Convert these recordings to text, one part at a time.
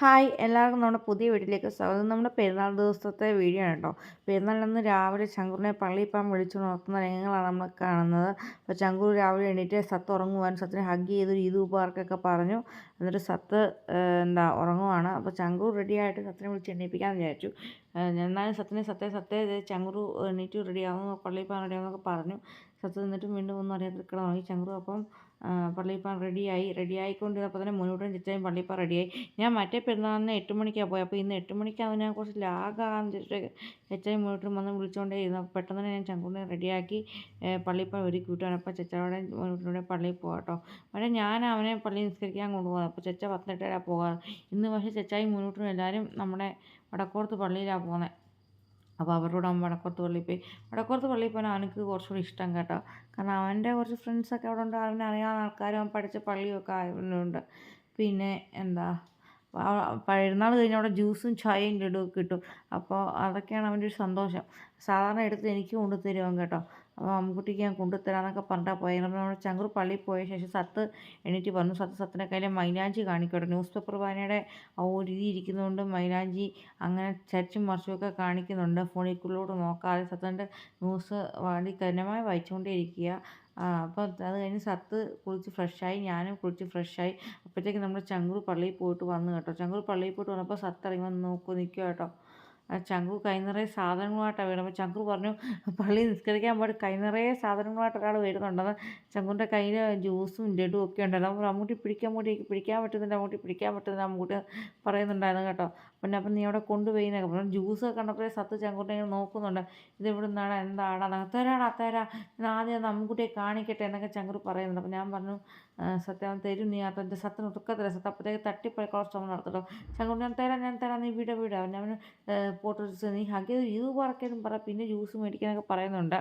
Hi എല്ലാവർക്കും നമ്മുടെ പുതിയ വീട്ടിലേക്ക് സ്വാഗതം. നമ്മുടെ പെരുന്നാൾ ദിവസത്തെ വീഡിയോ ആണ് കേട്ടോ. പെരുന്നാളിന്ന് രാവിലെ ശങ്കുറിനെ പള്ളിയിൽ പോകാൻ വിളിച്ചു രംഗങ്ങളാണ് നമ്മൾ കാണുന്നത്. അപ്പോൾ ശങ്കുർ രാവിലെ എണീറ്റ് സത്ത് ഉറങ്ങുവാൻ സത്തിനെ ഹഗ് ചെയ്ത് ഈദ് ഉപകാർക്കൊക്കെ പറഞ്ഞു. എന്നിട്ട് സത്ത് എന്താ ഉറങ്ങുവാണ്. അപ്പോൾ ചങ്കൂർ റെഡിയായിട്ട് സത്തിനെ വിളിച്ച് എണീപ്പിക്കാമെന്ന് വിചാരിച്ചു. എന്നാലും സത്തിനെ സത്തെ സത്തെ ചങ്കുറു എണീറ്റ് റെഡിയാവുന്നു പള്ളിയിൽ പോകാൻ റെഡിയാവുന്നൊക്കെ പറഞ്ഞു. സത്ത് നിന്നിട്ട് വീണ്ടും ഒന്നും അറിയാതെ കിടന്നു ചങ്കുറു അപ്പം പള്ളിയിപ്പാൻ റെഡിയായി. റെഡിയായിക്കൊണ്ടിരുന്നപ്പോൾ തന്നെ മുന്നോട്ടും ചിറ്റയും പള്ളിയിപ്പാൻ റെഡിയായി. ഞാൻ മറ്റേ പെരുന്നാളിന് എട്ട് മണിക്കാണ് പോയത് അപ്പോൾ ഇന്ന് എട്ട് മണിക്കാവുന്ന ഞാൻ കുറച്ച് ലാഗാകാന്ന് വെച്ചിട്ട് ചെച്ചായും മുന്നോട്ടും വന്ന് വിളിച്ചുകൊണ്ടേ ഇരുന്നു. അപ്പോൾ പെട്ടെന്ന് തന്നെ ഞാൻ ചങ്കുനെ റെഡിയാക്കി പള്ളിയിപ്പാൻ ഒരുക്കി വിട്ടാണ് അപ്പോൾ ചെച്ചാവിടെ മുന്നോട്ടുകൂടെ പള്ളിയിൽ പോകാം കേട്ടോ. പക്ഷേ ഞാൻ അവനെ പള്ളി നിസ്കരിക്കാൻ കൊണ്ടുപോകാം. അപ്പോൾ ചെച്ച പത്തിനെട്ടേരാണ് പോകാറ്. ഇന്ന് പക്ഷേ ചെച്ചായും മുന്നോട്ടും എല്ലാവരും നമ്മുടെ വടക്കോർത്ത് പള്ളിയിലാണ് പോകുന്നത് അപ്പോൾ അവരോട് അവൻ വടക്കുറത്ത് പള്ളിയിൽ പോയി. വടക്കുറത്ത് പള്ളിയിൽ പോകാൻ അവനക്ക് കുറച്ചുകൂടി ഇഷ്ടം കേട്ടോ. കാരണം അവന്റെ കുറച്ച് ഫ്രണ്ട്സൊക്കെ അവിടെ ഉണ്ട്. അവനെ അറിയാവുന്ന ആൾക്കാരും അവൻ പഠിച്ച പള്ളിയൊക്കെ ആയതുകൊണ്ട് പിന്നെ എന്താ പെരുന്നാൾ കഴിഞ്ഞ അവിടെ ജ്യൂസും ചായയും ലഡുവും കിട്ടും. അപ്പോൾ അതൊക്കെയാണ് അവന്റെ ഒരു സന്തോഷം. സാധാരണ എടുത്ത് എനിക്ക് കൊണ്ടുതരും കേട്ടോ. അമ്മുക്കുട്ടിക്ക് ഞാൻ കൊണ്ടുതരാമെന്നൊക്കെ പറഞ്ഞിട്ടാണ് പോയത് നമ്മൾ ചങ്കൂർ പള്ളിയിൽ പോയ ശേഷം സത്ത് എണീറ്റ് പറഞ്ഞു സത്ത് സത്തിന്റെ കയ്യിൽ മൈലാഞ്ചി കാണിക്കട്ടെ ന്യൂസ് പേപ്പർ വായനയുടെ ഒരു രീതി ഇരിക്കുന്നതുകൊണ്ട് മൈലാഞ്ചി അങ്ങനെ ചരിച്ചും മറിച്ചുമൊക്കെ കാണിക്കുന്നുണ്ട്. ഫോണിക്കുള്ളിലോട്ട് നോക്കാതെ സത്തന്റെ ന്യൂസ് വാടി കഠിനമായി വായിച്ചുകൊണ്ടേ ഇരിക്കുക അപ്പോൾ അത് കഴിഞ്ഞ് സത്ത് കുളിച്ച് ഫ്രഷായി ഞാനും കുളിച്ച് ഫ്രഷായി. അപ്പോഴത്തേക്ക് നമ്മൾ ചങ്കൂർ പള്ളിയിൽ പോയിട്ട് വന്നു കേട്ടോ. ചങ്കൂർ പള്ളിയിൽ പോയിട്ട് വന്നപ്പോൾ സത്ത് ഇറങ്ങി വന്ന് നോക്കൂ നിൽക്കുക കേട്ടോ. ചങ്കു കൈ നിറയെ സാധനങ്ങളുമായിട്ടാണ് വരുന്നത് ചങ്കു പറഞ്ഞു പള്ളി നിസ്കരിക്കാൻ പോയിട്ട് കൈ നിറയെ സാധനങ്ങളുമായിട്ട് ഒരാൾ വരുന്നുണ്ടെന്ന് ചങ്കുന്റെ കയ്യിൽ ജ്യൂസും ലഡുവും ഒക്കെ ഉണ്ടായിരുന്നു അപ്പോൾ അമ്മൂട്ടി പിടിക്കാൻ വേണ്ടി പിടിക്കാൻ പറ്റുന്നില്ല അമ്മൂട്ടി പിടിക്കാൻ പറ്റുന്നില്ല അമ്മൂട്ടി പറയുന്നുണ്ടായിരുന്നു കേട്ടോ. പിന്നെ അപ്പം നീ അവിടെ കൊണ്ടുപോയി എന്നൊക്കെ പറഞ്ഞു ജ്യൂസ് കണ്ടപ്പോഴേ സത്ത് ചങ്കുട്ടെ നോക്കുന്നുണ്ട്. ഇത് ഇവിടെ നിന്നാണ് എന്താണ് തരാടാ തരാ ഞാൻ ആദ്യം അമ്മക്കുട്ടിയെ കാണിക്കട്ടെ എന്നൊക്കെ ചങ്കുർ പറയുന്നുണ്ട്. അപ്പോൾ ഞാൻ പറഞ്ഞു സത്യം തരും നീ അപ്പം എന്റെ സത്യം ഒതുക്കത്തില്ല. സത്ത് അപ്പോഴത്തേക്ക് തട്ടിപ്പോയി കുറച്ച് നടത്തട്ടോ. ചങ്കുട്ടി ഞാൻ തരാം ഞാൻ തരാം നീ വിട വിട. അവൻ ഫോട്ടോ നീ ഹഗ് ചെയ്ത് ഇത് പറക്കാനും പറ പിന്നെ ജ്യൂസ് മേടിക്കാനൊക്കെ പറയുന്നുണ്ട്.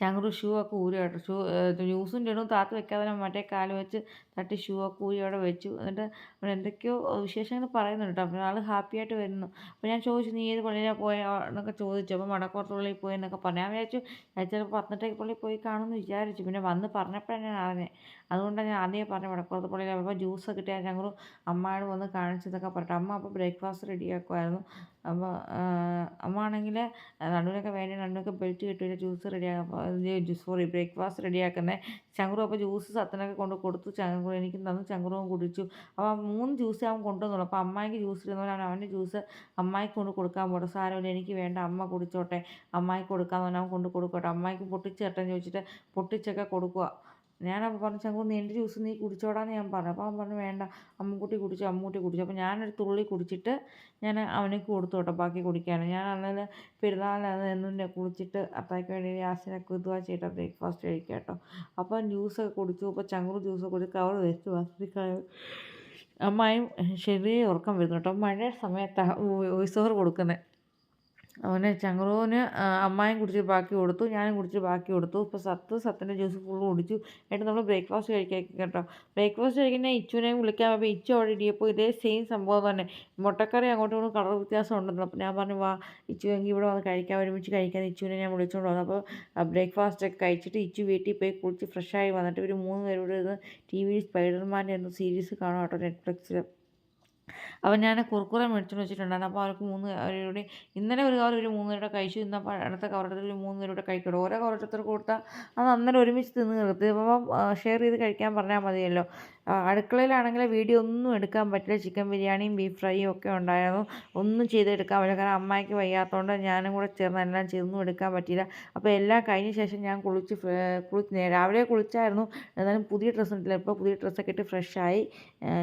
ചങ്കുറ് ഷൂ ഒക്കെ ഊരി കേട്ടോ ഷൂ ജ്യൂസും ലഡുവും താത്ത് വെക്കാതെ മറ്റേ കാൽ വെച്ച് തട്ടി ഷൂ ഒക്കെ ഊരി അവിടെ വെച്ചു. എന്നിട്ട് അവൻ എന്തൊക്കെയോ വിശേഷങ്ങൾ പറയുന്നുണ്ട് കേട്ടോ. അപ്പോൾ ആൾ ഹാപ്പി ആയിട്ട് വരുന്നു. അപ്പോൾ ഞാൻ ചോദിച്ചു നീ ഏത് പള്ളിയിലാണ് പോയ? എന്നൊക്കെ ചോദിച്ചു. അപ്പോൾ മടക്കോർത്ത് പള്ളിയിൽ പോയി എന്നൊക്കെ പറഞ്ഞു. ഞാൻ വിചാരിച്ചു ഞാൻ ചിലപ്പോൾ പത്തനംതിട്ട പള്ളിയിൽ പോയി കാണുമെന്ന് വിചാരിച്ചു. പിന്നെ വന്ന് പറഞ്ഞപ്പോഴാണ് ഞാൻ അറിഞ്ഞത് അതുകൊണ്ടാണ് ഞാൻ ആദ്യമേ പറഞ്ഞു വടക്കോർത്ത് പള്ളിയിൽ അപ്പോൾ ജ്യൂസ് കിട്ടിയാൽ ഞങ്ങൾ അമ്മയോട് വന്ന് കാണിച്ചതൊക്കെ പറഞ്ഞു അമ്മ അപ്പോൾ ബ്രേക്ക്ഫാസ്റ്റ് റെഡിയാക്കുമായിരുന്നു അപ്പോൾ അമ്മ ആണെങ്കിൽ നടുവിനൊക്കെ വേണ്ടി നടുവിനൊക്കെ ബെൽറ്റ് കിട്ടിയിട്ട് ജ്യൂസ് റെഡിയാക്കുക സോറി ബ്രേക്ക്ഫാസ്റ്റ് റെഡിയാക്കുന്നത് ചങ്കുറും അപ്പോൾ ജ്യൂസ് സത്തനൊക്കെ കൊണ്ട് കൊടുത്തു. ചങ്കുറു എനിക്ക് തന്നു. ചങ്കുറും കുടിച്ചു. അപ്പോൾ മൂന്ന് ജ്യൂസ് അവൻ കൊണ്ടുവന്നുള്ളൂ. അപ്പോൾ അമ്മായിക്ക് ജ്യൂസ് ഇരുന്നവൻ അവൻ അവന്റെ ജ്യൂസ് അമ്മായിക്ക് കൊണ്ട് കൊടുക്കാൻ പോട്ടെ. സാരമില്ല എനിക്ക് വേണ്ട. അമ്മ കുടിച്ചോട്ടെ. അമ്മായിക്ക് കൊടുക്കാമെന്ന് പറഞ്ഞാൽ അവൻ കൊണ്ട് കൊടുക്കട്ടെ. അമ്മായിക്ക് പൊട്ടിച്ചേട്ടൻ ചോദിച്ചിട്ട് പൊട്ടിച്ചൊക്കെ കൊടുക്കുക ഞാനപ്പോൾ പറഞ്ഞു ചങ്കു നീ എന്റെ ജ്യൂസ് നീ കുടിച്ചോടാന്ന് ഞാൻ പറഞ്ഞു. അപ്പോൾ അവൻ പറഞ്ഞു വേണ്ട അമ്മുക്കുട്ടി കുടിച്ചു അമ്മുക്കുട്ടി കുടിച്ചു. അപ്പോൾ ഞാനൊരു തുള്ളി കുടിച്ചിട്ട് ഞാൻ അവനക്ക് കൊടുത്തു കേട്ടോ ബാക്കി കുടിക്കാൻ ഞാൻ അന്നേരം പെരുന്നാളിന് എന്നും കുളിച്ചിട്ട് അത്തായ്ക്ക് വേണ്ടി യാസിനൊക്കെ ഇതുവാ ചെയ്തിട്ട് ബ്രേക്ക്ഫാസ്റ്റ് കഴിക്കുക കേട്ടോ. അപ്പോൾ ജ്യൂസൊക്കെ കുടിച്ചു അപ്പോൾ ചങ്കൂർ ജ്യൂസ് കുടിച്ച് കവർ വെച്ച് വസ്തുക്കളായും അമ്മായും ശരിയെ ഉറക്കം വരുന്നു കേട്ടോ. മഴ സമയത്താണ് വോയിസ് ഓവർ കൊടുക്കുന്നത് അവന് ചങ്ങറൂന് അമ്മായും കുടിച്ച് ബാക്കി കൊടുത്തു ഞാനും കുടിച്ച് ബാക്കി കൊടുത്തു. ഇപ്പോൾ സത്ത് സത്തിന്റെ ജ്യൂസ് ഫുള്ള് കുടിച്ചു. എന്നിട്ട് നമ്മൾ ബ്രേക്ക്ഫാസ്റ്റ് കഴിക്കാൻ കേട്ടോ. ബ്രേക്ക്ഫാസ്റ്റ് കഴിക്കുന്ന ഇച്ചുവിനെയും വിളിക്കാൻ അപ്പോൾ ഇച്ചു അവിടെ ഇടിയപ്പോൾ ഇതേ സെയിം സംഭവം തന്നെ. മുട്ടക്കറി അങ്ങോട്ടും ഇങ്ങോട്ടും കളർ വ്യത്യാസം ഉണ്ടല്ലോ അപ്പോൾ ഞാൻ പറഞ്ഞു വാ ഇച്ചു എങ്കിൽ ഇവിടെ വന്ന് കഴിക്കാൻ ഒരുമിച്ച് കഴിക്കാൻ ഇച്ചുവിനെ ഞാൻ വിളിച്ചുകൊണ്ട് വന്നു. അപ്പോൾ ബ്രേക്ക്ഫാസ്റ്റ് ഒക്കെ കഴിച്ചിട്ട് ഇച്ചു വീട്ടിൽ പോയി കുളിച്ച് ഫ്രഷായി വന്നിട്ട് ഒരു മൂന്ന് പേരോട് ടി വിയിൽ സ്പൈഡർമാന്റെ എന്തോ സീരീസ് കാണാം കേട്ടോ നെറ്റ്ഫ്ലിക്സിൽ അപ്പോൾ ഞാൻ കുർക്കുറെ മേടിച്ചുകൊണ്ട് വെച്ചിട്ടുണ്ടായിരുന്നു. അപ്പോൾ അവർക്ക് മൂന്ന് അവരുടെ ഇന്നലെ ഒരു കവർ ഒരു മൂന്ന് പേരുടെ കഴിച്ചു. ഇന്നപ്പോൾ അടുത്ത കവറത്തിൽ ഒരു മൂന്ന് പേരുടെ കഴിക്കട്ടെ ഓരോ കവറത്തിൽ കൊടുത്താൽ അത് അന്നേരം ഒരുമിച്ച് തിന്ന് നിർത്തി അപ്പം ഷെയർ ചെയ്ത് കഴിക്കാൻ പറഞ്ഞാൽ മതിയല്ലോ. അടുക്കളയിലാണെങ്കിൽ വീഡിയോ ഒന്നും എടുക്കാൻ പറ്റില്ല. ചിക്കൻ ബിരിയാണിയും ബീഫ് ഫ്രൈയും ഒക്കെ ഉണ്ടായിരുന്നു. ഒന്നും ചെയ്തെടുക്കാൻ പറ്റില്ല. കാരണം അമ്മയ്ക്ക് വയ്യാത്തതുകൊണ്ട് ഞാനും കൂടെ ചേർന്ന് എല്ലാം ചെയ്തൊന്നും എടുക്കാൻ പറ്റിയില്ല. അപ്പോൾ എല്ലാം കഴിഞ്ഞ ശേഷം ഞാൻ കുളിച്ച് കുളിച്ച് രാവിലെ കുളിച്ചായിരുന്നു. എന്നാലും പുതിയ ഡ്രസ്സ് ഉണ്ടല്ലോ ഇപ്പോൾ പുതിയ ഡ്രസ്സൊക്കെ ഇട്ട് ഫ്രഷായി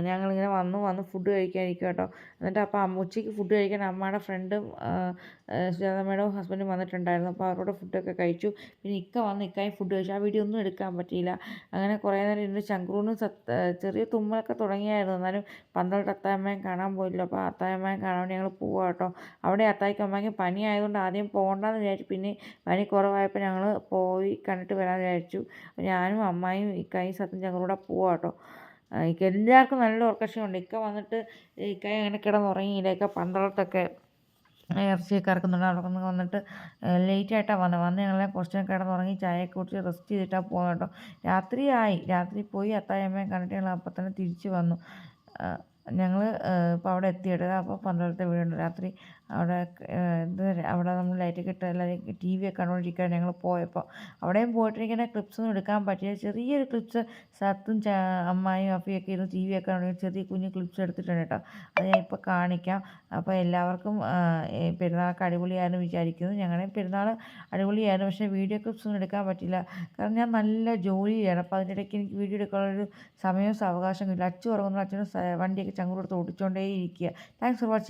ഞങ്ങളിങ്ങനെ വന്നു വന്ന് ഫുഡ് കഴിക്കാനിരിക്കും കേട്ടോ. എന്നിട്ട് അപ്പോൾ അമ്മ ഉച്ചയ്ക്ക് ഫുഡ് കഴിക്കാൻ അമ്മയുടെ ഫ്രണ്ടും സുജാതമ്മയുടെ ഹസ്ബൻഡും വന്നിട്ടുണ്ടായിരുന്നു. അപ്പോൾ അവരോട് ഫുഡൊക്കെ കഴിച്ചു. പിന്നെ ഇക്ക വന്ന് ഇക്കായി ഫുഡ് കഴിച്ചു. ആ വീഡിയോ ഒന്നും എടുക്കാൻ പറ്റിയില്ല. അങ്ങനെ കുറേ നേരം ഇരുന്ന് ചങ്ക്രൂനും ചെറിയ തുമ്മലൊക്കെ തുടങ്ങിയായിരുന്നു. എന്നാലും പന്ത്രണ്ട് അത്തായമ്മയും കാണാൻ പോയില്ല. അപ്പോൾ അത്തായമ്മയും കാണാൻ വേണ്ടി ഞങ്ങൾ പോവാം കേട്ടോ. അവിടെ അത്തായിക്ക് അമ്മയ്ക്ക് പനി ആയതുകൊണ്ട് ആദ്യം പോകണ്ടെന്ന് വിചാരിച്ചു. പിന്നെ പനി കുറവായപ്പോൾ ഞങ്ങൾ പോയി കണ്ടിട്ട് വരാമെന്ന് വിചാരിച്ചു. ഞാനും അമ്മായും ഇക്കായും സത്യം ഞങ്ങളൂടെ പോവാം കേട്ടോ. എല്ലാവർക്കും നല്ല ഉറക്കക്ഷമയുണ്ട് ഇക്ക വന്നിട്ട് ഇക്കായി അങ്ങനെ കിടന്നുറങ്ങിയില്ല ഇക്ക പന്ത്രണ്ടൊക്കെ ഇറച്ചിയൊക്കെ ഇറക്കുന്നുണ്ട് അവിടെ നിന്ന് വന്നിട്ട് ലേറ്റായിട്ടാണ് വന്നത് വന്ന്. ഞങ്ങളെ കുറച്ച് കിടന്നുറങ്ങി ചായയൊക്കെ കുടിച്ച് റെസ്റ്റ് ചെയ്തിട്ടാണ് പോകുന്നത് കേട്ടോ രാത്രിയായി. രാത്രി പോയി അത്തായമ്മയെ കണ്ടിട്ട് ഞങ്ങൾ അപ്പം തന്നെ തിരിച്ച് വന്നു. ഞങ്ങൾ ഇപ്പോൾ അവിടെ എത്തിയിട്ട് അപ്പോൾ പന്തളത്തെ വീടുണ്ട്. രാത്രി അവിടെ ഇത് അവിടെ നമ്മൾ ലൈറ്റൊക്കെ ഇട്ട് എല്ലാവരും ടി വി ഒക്കെ കണ്ടുകൊണ്ടിരിക്കുകയാണ് ഞങ്ങൾ പോയപ്പോൾ അവിടെയും പോയിട്ടിരിക്കുന്ന ക്ലിപ്സ് ഒന്നും എടുക്കാൻ പറ്റിയില്ല. ചെറിയൊരു ക്ലിപ്സ് സത്തും അമ്മായും അഫിയൊക്കെ ഇരുന്ന് ടി വി ഒക്കെ കണ്ടു ചെറിയ കുഞ്ഞു ക്ലിപ്സ് എടുത്തിട്ടുണ്ട് കേട്ടോ. അത് ഞാൻ ഇപ്പോൾ കാണിക്കാം. അപ്പോൾ എല്ലാവർക്കും പെരുന്നാളൊക്കെ അടിപൊളിയായിരുന്നു വിചാരിക്കുന്നു. ഞങ്ങളുടെ പെരുന്നാൾ അടിപൊളിയായിരുന്നു പക്ഷേ വീഡിയോ ക്ലിപ്സ് ഒന്നും എടുക്കാൻ പറ്റില്ല കാരണം ഞാൻ നല്ല ജോലിയാണ് അപ്പോൾ അതിന്റെ ഇടയ്ക്ക് എനിക്ക് വീഡിയോ എടുക്കാനുള്ളൊരു സമയവും അവകാശം ഇല്ല. അച്ഛൻ ഉറങ്ങുന്നു അച്ഛനും വണ്ടിയൊക്കെ ചങ്ങൂർ ഓടിച്ചുകൊണ്ടേയിരിക്കുക താങ്ക്സ് ഫോർ വാച്ചിങ്